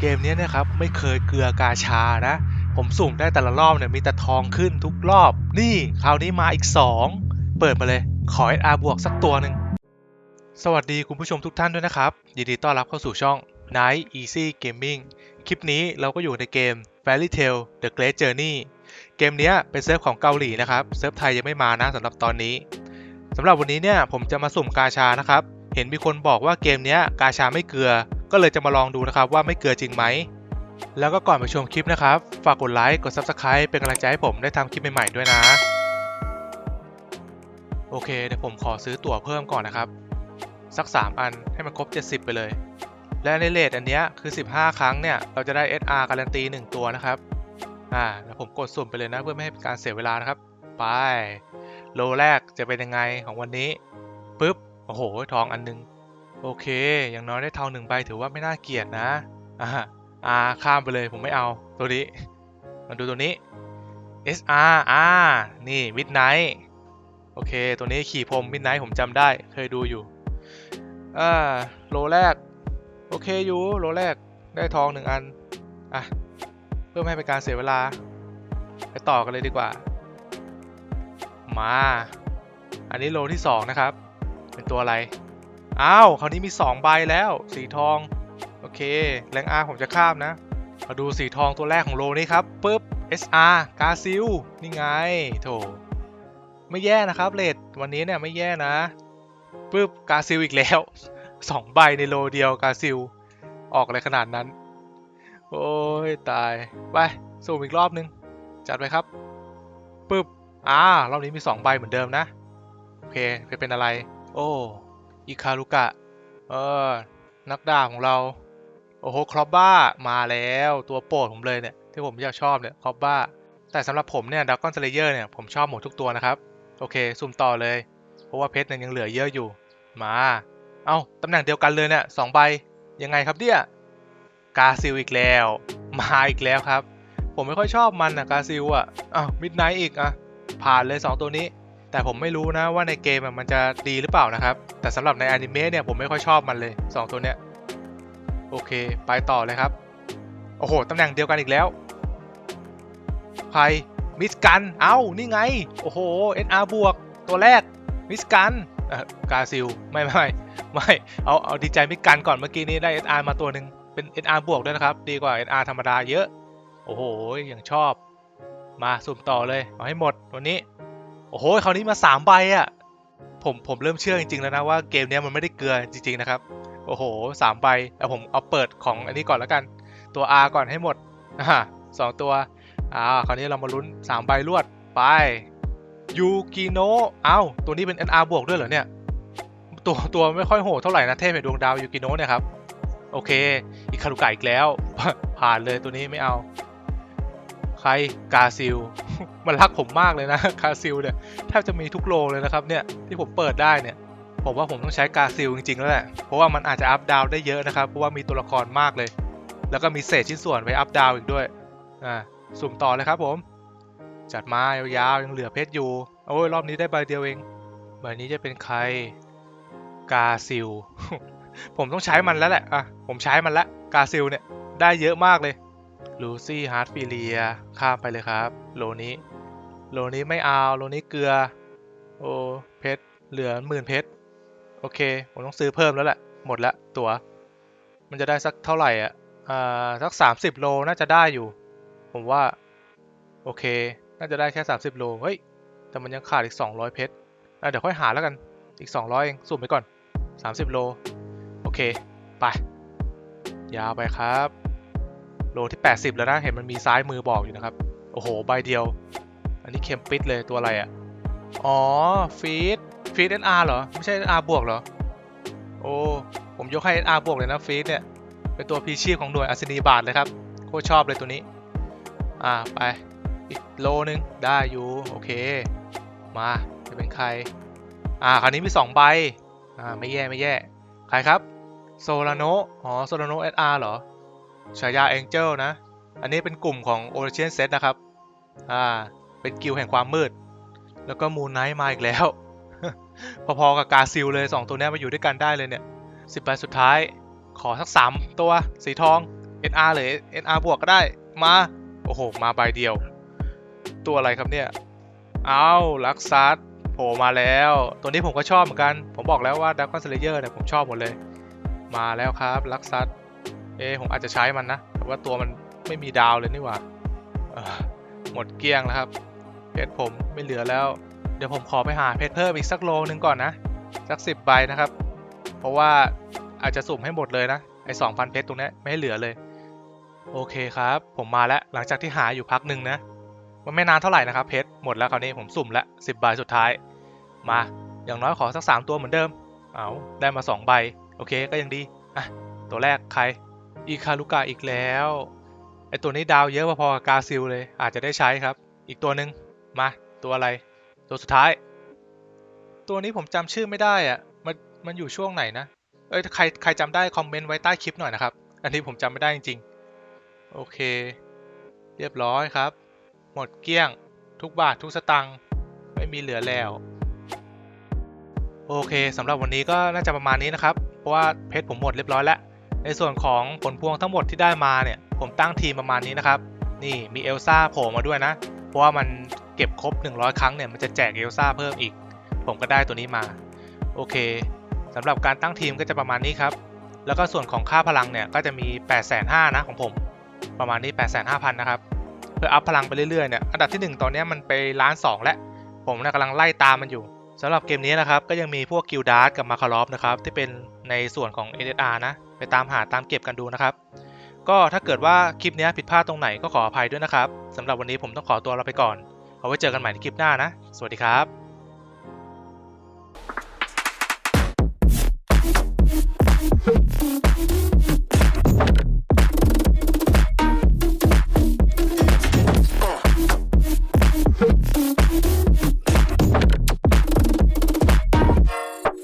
เกมนี้นะครับไม่เคยเกลือกาชานะ ผมสุ่มได้แต่ละรอบเนี่ยมีแต่ทองขึ้นทุกรอบ นี่คราวนี้มาอีก 2 เปิดมาเลย ขอ SR บวกสักตัวหนึ่ง สวัสดีคุณผู้ชมทุกท่านด้วยนะครับ ยินดีต้อนรับเข้าสู่ช่อง Night Easy Gaming คลิปนี้เราก็อยู่ในเกม Fairy Tail The Great Journey เกมนี้เป็นเซิร์ฟของเกาหลีนะครับ เซิร์ฟไทยยังไม่มานะสำหรับตอนนี้สำหรับวันนี้เนี่ยผมจะมาสุ่มกาชานะครับ เห็นมีคนบอกว่าเกมนี้กาชาไม่เกลือ ก็เลยจะมาลองดูนะครับว่าไม่เกลือจริงไหม แล้วก็ก่อนไปชมคลิปนะครับ ฝากกดไลค์กด Subscribe เป็นกำลังใจให้ผมได้ทำคลิปใหม่ ๆ ด้วยนะ โอเคเดี๋ยวผมขอซื้อตั๋วเพิ่มก่อนนะครับ สัก 3 อันให้มันครบ 70 ไปเลย และในเลทอันนี้คือ 15 ครั้งเนี่ยเราจะได้ SR การันตี 1 ตัวนะครับอ่าแล้วผมกดสุ่มไปเลยนะเพื่อไม่ให้เป็นการเสียเวลานะครับ ไป โลแรกจะเป็นยังไงของวันนี้ปุ๊บโอ้โหทองอันนึง โอเค อย่างน้อยได้ทองหนึ่งใบถือว่าไม่น่าเกลียดนะ อ่าอ่าข้ามไปเลยผมไม่เอาตัวนี้ มาดูตัวนี้ SR อ่านี่ Midnight โอเค ตัวนี้ขี่พรม Midnight ผมจำได้ เคยดูอยู่ อ่า โลแรก โอเคอยู่ โลแรก ได้ทองหนึ่งอัน อะ เพื่อไม่ให้เป็นการเสียเวลา ไปต่อกันเลยดีกว่า มา อันนี้โลที่สองนะครับ เป็นตัวอะไร อ้าวคราวนี้มี 2 ใบแล้ว สีทอง โอเค แรงอาผมจะข้ามนะ มาดูสีทองตัวแรกของโลนี้ครับปุ๊บ SR กาซิล นี่ไง โถ ไม่แย่นะครับเลดวันนี้เนี่ยไม่แย่นะปุ๊บกาซิลอีกแล้ว 2 ใบในโลเดียวกาซิล ออกอะไรขนาดนั้น โอ้ยตาย ไปสุ่มอีกรอบนึง จัดไปครับปุ๊บอ่ารอบนี้มี 2 ใบเหมือนเดิมนะ โอเคจะเป็นอะไร โอ้ อิคารุกะ เออ นักดาบของเรา โอ้โห ครอบบ้า มาแล้ว ตัวโปรดผมเลยเนี่ย ที่ผมอยากชอบเนี่ย ครอบบ้า แต่สำหรับผมเนี่ยดักกอนเซเลเยอร์เนี่ย ผมชอบหมดทุกตัวนะครับ โอเคสุ่มต่อเลย เพราะว่าเพชรเนี่ยยังเหลือเยอะอยู่ มา เอ้าตำแหน่งเดียวกันเลยเนี่ยสองใบ ยังไงครับเนี่ยกาซิลอีกแล้ว มาอีกแล้วครับ ผมไม่ค่อยชอบมันนะกาซิลอะอ้าวมิดไนท์อีกอะผ่านเลย 2 ตัวนี้ แต่ผมไม่รู้นะว่าในเกมมันจะดีหรือเปล่านะครับ แต่สำหรับในอนิเมะเนี่ยผมไม่ค่อยชอบมันเลย 2 ตัวเนี้ย โอเค ไปต่อเลยครับ โอ้โห ตำแหน่งเดียวกันอีกแล้ว ใคร มิสกัน เอ้า นี่ไง โอ้โห NR บวก ตัวแรก มิสกันกาซิล ไม่ไม่ไม่ เอา เอาดีใจมิสกันก่อนเมื่อกี้นี้ได้ NR มาตัวหนึ่งเป็น NR บวกด้วยนะครับ ดีกว่า NR ธรรมดาเยอะ โอ้โห อย่างชอบ มาสุ่มต่อเลย เอาให้หมดตัวนี้ อ้โหคราวนี้มา3ใบอะ่ะผมผมเริ่มเชื่อจริงๆแล้วนะว่าเกมเนี้ยมันไม่ได้เกลือจริงๆนะครับ โอ้โหสามใบแต่ผมเอาเปิดของอันนี้ก่อนแล้วกัน ตัว R ก่อนให้หมดอ่าสองตัวอ่าคราวนี้เรามาลุ้น3ใบรวดไปยูกิโนะเอ้าตัวนี้เป็น NR บวกด้วยเหรอเนี่ย ตัวตัวไม่ค่อยโหดเท่าไหร่นะเทพแห่งดวงดาวยูกิโนะเนี่ยครับ โอเค อีกคารุกะอีกแล้ว ผ่านเลยตัวนี้ไม่เอา ใครกาซิล มันรักผมมากเลยนะกาซิลเนี่ยแทบจะมีทุกโลเลยนะครับเนี่ยที่ผมเปิดได้เนี่ยผมว่าผมต้องใช้กาซิลจริงๆแล้วแหละเพราะว่ามันอาจจะอัพดาวได้เยอะนะครับเพราะว่ามีตัวละครมากเลย แล้วก็มีเศษชิ้นส่วนไว้อัพดาวอีกด้วยอ่าสุ่มต่อเลยครับผม จัดมายาวๆยังเหลือเพชรอยู่โอ้ยรอบนี้ได้ใบเดียวเองใบนี้จะเป็นใครกาซิลผมต้องใช้มันแล้วแหละอะผมใช้มันแล้วกาซิลเนี่ยได้เยอะมากเลย ลูซี่ฮาร์ดฟิเลียข้ามไปเลยครับ โลนี้ โลนี้ไม่เอา โลนี้เกลือ โอ้เพชรเหลือหมื่นเพชรโอเค ผมต้องซื้อเพิ่มแล้วแหละ หมดละตัวมันจะได้สักเท่าไหร่อะอ่าสัก30โลน่าจะได้อยู่ ผมว่า โอเค น่าจะได้แค่30โล เฮ้ย แต่มันยังขาดอีก200เพชรอะเดี๋ยวค่อยหาแล้วกัน อีก200เองสุ่มไปก่อน30โล โอเค ไป ยาวไปครับ โลที่ 80 แล้วนะ เห็นมันมีซ้ายมือบอกอยู่นะครับ โอ้โห ใบเดียว อันนี้เข็มปิดเลยตัวอะไรอะ่ะ อ๋อ ฟีด ฟีด NR เหรอ ไม่ใช่ NR บวกเหรอ โอ้ ผมยกให้ NR บวกเลยนะฟีดเนี่ย เป็นตัวพีชีพของหน่วยอัศนีบาทเลยครับ โคตรชอบเลยตัวนี้ อ่า ไป อีกโลนึง ได้อยู่ โอเค มา จะเป็นใคร อ่า คราวนี้มี 2 ใบ อ่า ไม่แย่ไม่แย่ ใครครับ โซลาโน อ๋อ โซลาโน SR เหรอ ฉายา Angel นะ อันนี้เป็นกลุ่มของ o r i g i n Set นะครับ อ่า เป็นกิลแห่งความมืด แล้วก็มูนไนท์มาอีกแล้ว พอๆกับกาซิลเลย 2 ตัวนี้มาอยู่ด้วยกันได้เลยเนี่ยสิบใบสุดท้าย ขอสัก 3 ตัว สีทอง SR หรือ SR บวกก็ได้ มา โอ้โห มาใบเดียว ตัวอะไรครับเนี่ย เอาลักซัสโผล่มาแล้ว ตัวนี้ผมก็ชอบเหมือนกัน ผมบอกแล้วว่าดักคอนเซเลเยอร์เนี่ยผมชอบหมดเลย มาแล้วครับลักซัส เอผมอาจจะใช้มันนะ แต่ว่าตัวมันไม่มีดาวเลยนี่หว่าหมดเกลี้ยงแล้วครับ เพชรผมไม่เหลือแล้ว เดี๋ยวผมขอไปหาเพชรเพิ่มอีกสักโลนึงก่อนนะ สักสิบใบนะครับ เพราะว่าอาจจะสุ่มให้หมดเลยนะ ไอ้สองพันเพชรตรงนี้ไม่ให้เหลือเลย โอเคครับ ผมมาแล้วหลังจากที่หาอยู่พักหนึ่งนะ มันไม่นานเท่าไหร่นะครับเพชรหมดแล้วคราวนี้ผมสุ่มละสิบใบสุดท้าย มา อย่างน้อยขอสักสามตัวเหมือนเดิม เอาได้มาสองใบ โอเคก็ยังดี อะ ตัวแรกใคร อีคารุกาอีกแล้ว ไอตัวนี้ดาวเยอะพอๆกับกาซิลเลย อาจจะได้ใช้ครับ อีกตัวหนึ่งมา ตัวอะไร ตัวสุดท้าย ตัวนี้ผมจำชื่อไม่ได้อะมันมันอยู่ช่วงไหนนะ เอ้ยใครใครจำได้คอมเมนต์ไว้ใต้คลิปหน่อยนะครับ อันนี้ผมจำไม่ได้จริงๆ โอเค เรียบร้อยครับ หมดเกลี้ยง ทุกบาททุกสตังค์ไม่มีเหลือแล้วโอเคสำหรับวันนี้ก็น่าจะประมาณนี้นะครับ เพราะว่าเพชรผมหมดเรียบร้อยแล้ว ในส่วนของผลพวงทั้งหมดที่ได้มาเนี่ย ผมตั้งทีมประมาณนี้นะครับ นี่มีเอลซ่าโผล่มาด้วยนะ เพราะว่ามันเก็บครบ 100 ครั้งเนี่ยมันจะแจกเอลซ่าเพิ่มอีก ผมก็ได้ตัวนี้มา โอเคสำหรับการตั้งทีมก็จะประมาณนี้ครับ แล้วก็ส่วนของค่าพลังเนี่ยก็จะมี 8 5 0 0 0นะของผม ประมาณนี้ 8 5 0 0 0นะครับ เพื่ออัพพลังไปเรื่อยๆเนี่ย อันดับที่ 1 ตอนนี้มันไปล้าน2แล้ว ผมนะกำลังไล่ตามมันอยู่สำหรับเกมนี้นะครับก็ยังมีพวกกิลดาร์กับมาคารอฟนะครับที่เป็นในส่วนของ SSR นะ ไปตามหาตามเก็บกันดูนะครับ ก็ถ้าเกิดว่าคลิปนี้ผิดพลาดตรงไหนก็ขออภัยด้วยนะครับสำหรับวันนี้ผมต้องขอตัวลาไปก่อน เอาไว้เจอกันใหม่ในคลิปหน้านะ สวัสดีครับ